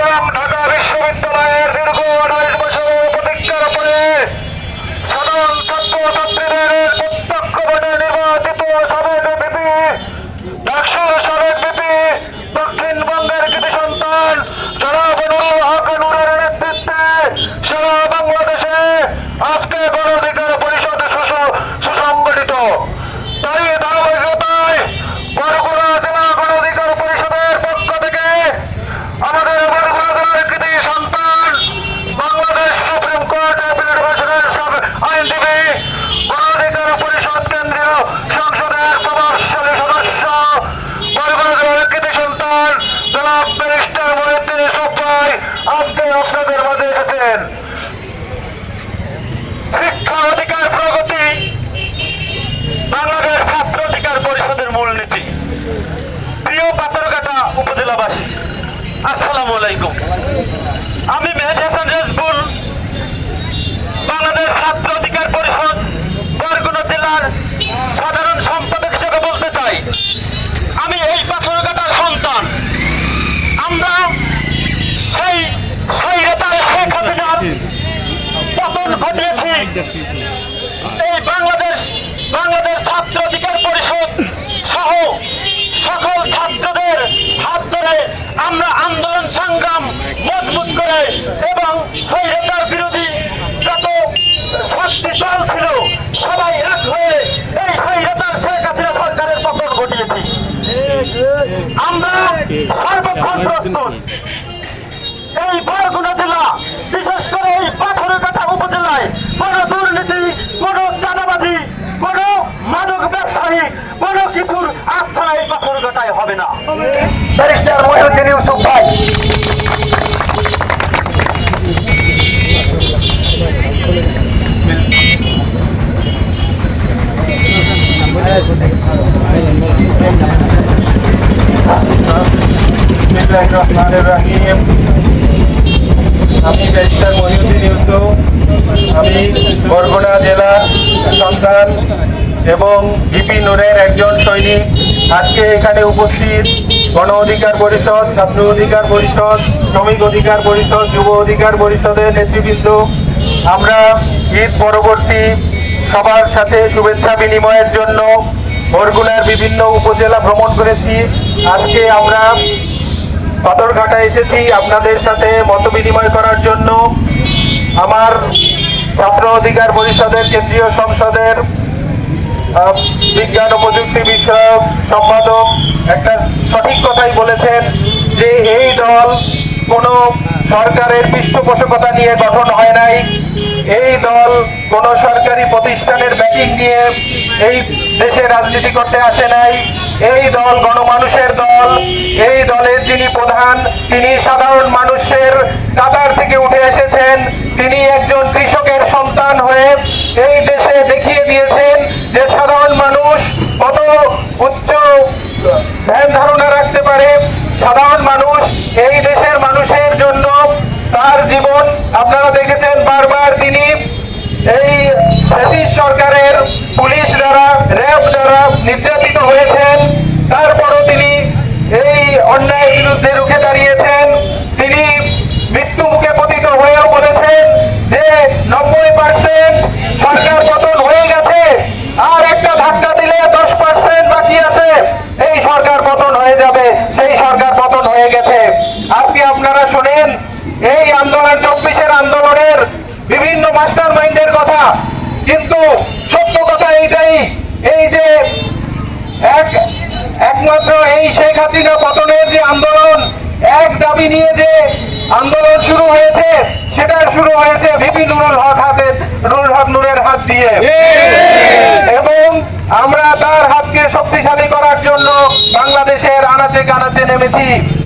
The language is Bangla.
এবং ঢাকা বিশ্ববিদ্যালয়ের দীর্ঘ আঠাইশ বছরের প্রতীক্ষার পরে সাধারণ ছাত্রছাত্রীদের প্রত্যক্ষ ভোটে নির্বাচিত সাবেক বিপি ডাকসুর সাবেক বিপি দক্ষিণবঙ্গের কৃতি সন্তান জনাব নুরুল হক নুরের নেতৃত্বে সারা বাংলাদেশে আজকে গণ অধিকার পরিষদ সুস- সুসংগঠিত তাই ধারাবাহিকতায় বরগুনা জেলা গণ অধিকার পরিষদের পক্ষ থেকে আমাদের বরগুনা জেলার কৃতি সন্তান বাংলাদেশ সুপ্রিম কোর্ট অ্যাপিলেট ভার্সনের সাবেক আইনজীবী গণ অধিকার পরিষদ কেন্দ্রীয় সংসদের প্রভাবশালী সদস্য বরগুনা জেলার কৃতি সন্তান জনাব ব্যারিস্টার মহিউদ্দিন ইউসুফ ভাই আজকে আপনাদের মাঝে এসেছেন শিক্ষা অধিকার প্রগতি বাংলাদেশ ছাত্র অধিকার পরিষদের মূলনীতি প্রিয় পাথরঘাটা উপজেলাবাসী আসসালামু আলাইকুম। আমি মেহেদি হাসান রেজবুল বাংলাদেশ ছাত্র অধিকার পরিষদ, বরগুনা জেলার সাধারণ সম্পাদক হিসেবে বলতে চাই, আমি এই পাথরঘাটার সন্তান। আমরা সেই সেই নেতার শেখ হাসিনার পতন ঘটিয়েছি। আমরা সর্বক্ষণ প্রস্তুত এই বরগুনা জেলা, বিশেষ করে এই পাথরঘাটা উপজেলায় কোন দুর্নীতি, কোন চাঁদাবাজি, কোন মাদক ব্যবসায়ী, কোন কিছুর আস্থা এই পাথরঘাটায় হবে না। ব্যারিস্টার মহিউদ্দিন ইউসুফ ভাই রহিম। আমি ব্যারিস্টার মহিউদ্দিন ইউসুফ। আমি বরগুনা জেলার সন্তান এবং বিপি নূরের একজন সৈনিক। আজকে এখানে উপস্থিত গণ অধিকার পরিষদ, ছাত্র অধিকার পরিষদ, শ্রমিক অধিকার পরিষদ, যুব অধিকার পরিষদের নেতৃবৃন্দ। আমরা ঈদ পরবর্তী সবার সাথে শুভেচ্ছা বিনিময়ের জন্য বরগুনার বিভিন্ন উপজেলা ভ্রমণ করেছি। আজকে আমরা পাথরঘাটা এসেছি আপনাদের সাথে মত বিনিময় করার জন্য। আমার ছাত্র অধিকার পরিষদের, কেন্দ্রীয় সংসদের বিজ্ঞান ও প্রযুক্তি বিষয়ক সম্পাদক একটা সঠিক কথাই বলেছেন যে এই দল কোনো সরকারের পৃষ্ঠপোষকতা নিয়ে গঠন হয় নাই। এই দল কোন সরকারি প্রতিষ্ঠানের ব্যাকিং নিয়ে এই দেশে রাজনীতি করতে আসে নাই। এই দল গণমানুষের দল, এই দলের যিনি প্রধান, তিনি সাধারণ মানুষের কাতার থেকে উঠে এসেছেন। তিনি একজন কৃষকের সন্তান হয়ে এই দেশে দেখিয়ে দিয়েছেন যে সাধারণ মানুষ কত উচ্চ ধ্যান ধারণা রাখতে পারে সাধারণ মানুষ এই দেশের মানুষের জন্য তার জীবন আপনারা দেখেছেন বারবার তিনি এই ব্রিটিশ সরকারের পুলিশ দ্বারা র্যাব দ্বারা নির্যাতিত হয়েছেন তারপরও তিনি এই অন্যায়ের বিরুদ্ধে রুখে দাঁড়িয়েছেন তিনি মৃত্যু মুখে পতিত হয়েও বলেছেন যে নব্বই পার্সেন্ট সরকার পতন হয়ে গেছে আর একটা ধাক্কা দিলে দশ পার্সেন্ট বাকি আছে এই সরকার পতন হয়ে যাবে সেই সরকার পতন হয়ে গেছে আজকে শোনেন এই আন্দোলন চব্বিশের আন্দোলনের বিভিন্ন মাস্টার মাইন্ডের কথা। কিন্তু সত্য কথা এইটাই, এই যে এক একমাত্র এই শেখ হাসিনা পতনের যে আন্দোলন, এক দাবি নিয়ে যে আন্দোলন শুরু হয়েছে, সেটা শুরু হয়েছে ভিপি নুরুল হক হাতের নুরুল হক নুরের হাত দিয়ে। এবং আমরা তার হাতকে শক্তিশালী করার জন্য বাংলাদেশের আনাচে কানাচে নেমেছি।